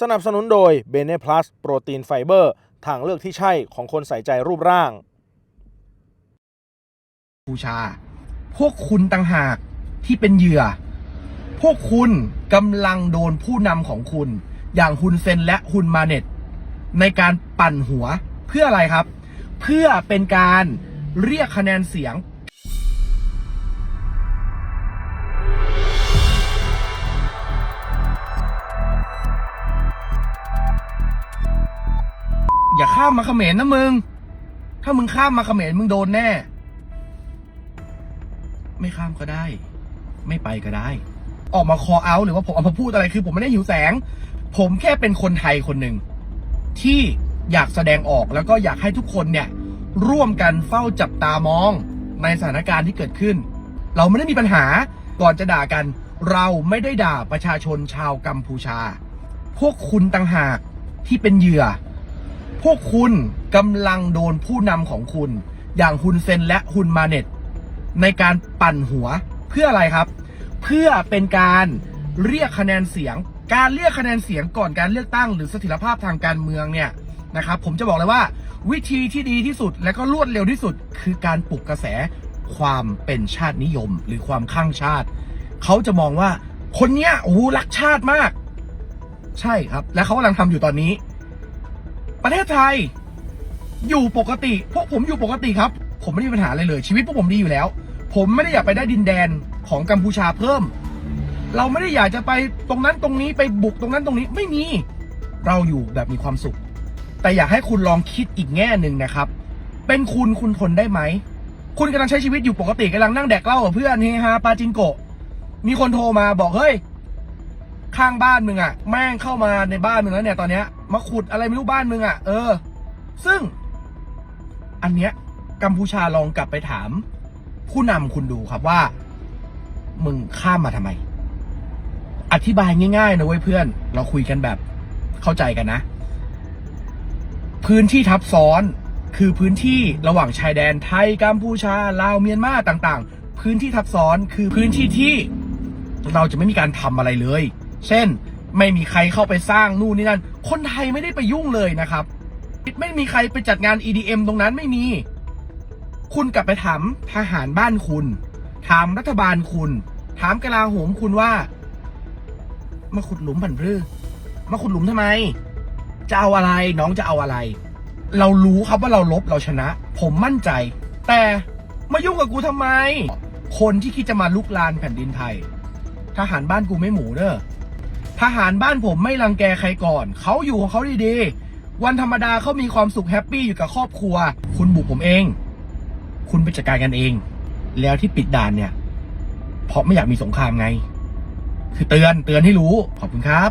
สนับสนุนโดย b e n e Plus โปรตีนไฟเบอร์ ทางเลือกที่ใช่ของคนใส่ใจรูปร่าง บูชา พวกคุณต่างหากที่เป็นเหยื่อ พวกคุณกำลังโดนผู้นำของคุณ อย่างฮุนเซนและฮุนมาเน็ต ในการปั่นหัวเพื่ออะไรครับ เพื่อเป็นการเรียกคะแนนเสียง อย่าข้ามมาเขมรนะมึง ถ้ามึงข้ามมาเขมรมึงโดนแน่ ไม่ข้ามก็ได้ ไม่ไปก็ได้ ออกมาคอเอาหรือว่าผมเอามาพูดอะไรคือ ผมไม่ได้หิวแสง ผมแค่เป็นคนไทยคนหนึ่งที่อยากแสดงออกแล้วก็อยากให้ทุกคนเนี่ย ร่วมกันเฝ้าจับตามองในสถานการณ์ที่เกิดขึ้น เราไม่ได้มีปัญหาก่อนจะด่ากัน เราไม่ได้ด่าประชาชนชาวกัมพูชา พวกคุณต่างหากที่เป็นเหยื่อ วกคุณกำลังโดนผู้นำของคุณ อย่างฮุนเซนและฮุนมาเน็ต ในการปั่นหัวเพื่ออะไรครับ เพื่อเป็นการเรียกคะแนนเสียง การเรียกคะแนนเสียงก่อนการเลือกตั้ง หรือเสถียรภาพทางการเมืองเนี่ยนะครับผมจะบอกเลยว่า วิธีที่ดีที่สุดและก็รวดเร็วที่สุด คือการปลุกกระแสความเป็นชาตินิยม หรือความข้างชาติ เขาจะมองว่าคนเนี้ยโอ้รักชาติมาก ใช่ครับ และเขากำลังทำอยู่ตอนนี้ ประเทศไทย อยู่ปกติ พวกผมอยู่ปกติครับ ผมไม่ได้มีปัญหาอะไรเลย ชีวิตพวกผมดีอยู่แล้ว ผมไม่ได้อยากไปได้ดินแดนของกัมพูชาเพิ่ม เราไม่ได้อยากจะไปตรงนั้นตรงนี้ไปบุกตรงนั้นตรงนี้ไม่มี เราอยู่แบบมีความสุข แต่อยากให้คุณลองคิดอีกแง่หนึ่งนะครับ เป็นคุณคุณทนได้ไหม คุณกำลังใช้ชีวิตอยู่ปกติกำลังนั่งแดกเหล้ากับเพื่อนเฮฮาปาจิงโกะมีคนโทรมาบอกเฮ้ย ข้างบ้านมึงอะแม่งเข้ามาในบ้านมึงแล้วเนี่ยตอนเนี้ยมาขุดอะไรไม่รู้บ้านมึงอะเออ ซึ่ง อันเนี้ยกัมพูชาลองกลับไปถาม ผู้นำคุณดูครับว่า มึงข้ามมาทำไม อธิบายง่ายๆนะเว้ยเพื่อน เราคุยกันแบบเข้าใจกันนะ พื้นที่ทับซ้อนคือพื้นที่ระหว่างชายแดนไทยกัมพูชาลาวเมียนมาต่างๆ พื้นที่ทับซ้อนคือพื้นที่ที่เราจะไม่มีการทำอะไรเลย เช่น ไม่มีใครเข้าไปสร้างนู่นนี่นั่น คนไทยไม่ได้ไปยุ่งเลยนะครับ ไม่มีใครไปจัดงาน EDM ตรงนั้นไม่มี คุณกลับไปถามทหารบ้านคุณ ถามรัฐบาลคุณ ถามกลาโหมคุณว่า มาขุดหลุมผันพือมาขุดหลุมทำไม จะเอาอะไรน้องจะเอาอะไร เรารู้ครับว่าเราลบเราชนะ ผมมั่นใจ แต่มายุ่งกับกูทำไม คนที่คิดจะมาลุกลานแผ่นดินไทยทหารบ้านกูไม่หมูเด้อ ทหารบ้านผมไม่รังแกใครก่อน เขาอยู่ของเขาดีๆ วันธรรมดาเขามีความสุขแฮปปี้อยู่กับครอบครัว คุณบุกผมเอง คุณไปจัดการกันเอง แล้วที่ปิดด่านเนี่ย เพราะไม่อยากมีสงครามไง คือเตือนเตือนให้รู้ ขอบคุณครับ